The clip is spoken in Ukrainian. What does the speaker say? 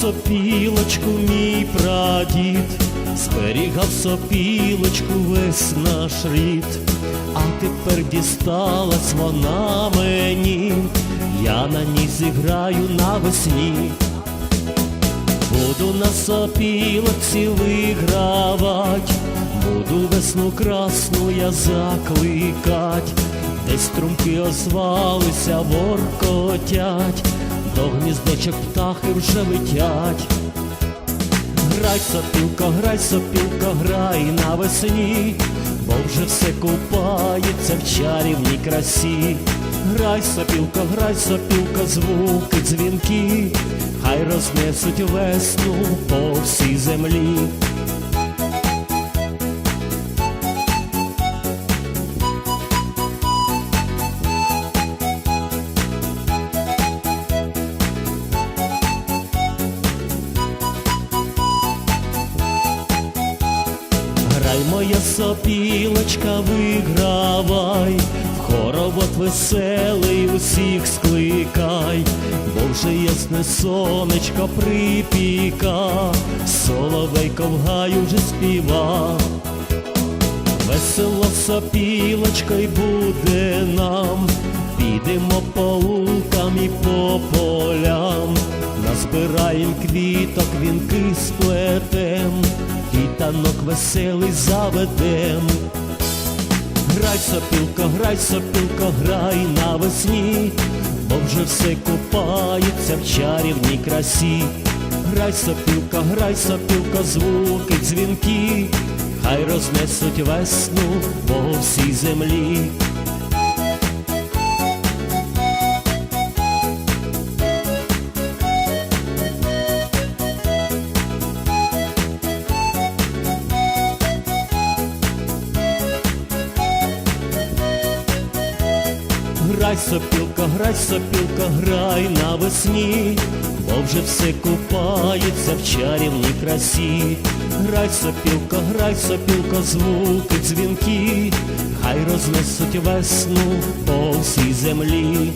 сопілочку мій прадід, зберігав сопілочку весь наш рід, а тепер дісталась вона мені, я на ній зіграю навесні. Буду на сопілоці вигравать, буду весну красну я закликать, десь струмки озвалися, воркотять, до гніздочок птахи вже летять. Грай, сопілко, грай, сопілко, грай навесні, бо вже все купається в чарівній красі. Грай, сопілко, грай, сопілко, звуки, дзвінки, хай рознесуть весну по всій землі. Моя сопілочка, вигравай, в хоровод веселий усіх скликай, бо вже ясне сонечко припіка, соловейко в гаю вже співа. Весело сопілочка й буде нам, підемо по лукам і по полям, назбираєм квіток, вінки сплетем, і танок веселий заведем. Грай, сопілко, грай, сопілко, грай навесні, бо вже все купається в чарівній красі. Грай, сопілко, грай, сопілко, звуки, дзвінки, хай рознесуть весну по всій землі. Грай, сопілка, грай, сопілка, грай навесні, бо вже все купається в чарівній красі. Грай, сопілка, грай, сопілка, звуки, дзвінки, хай рознесуть весну по всій землі.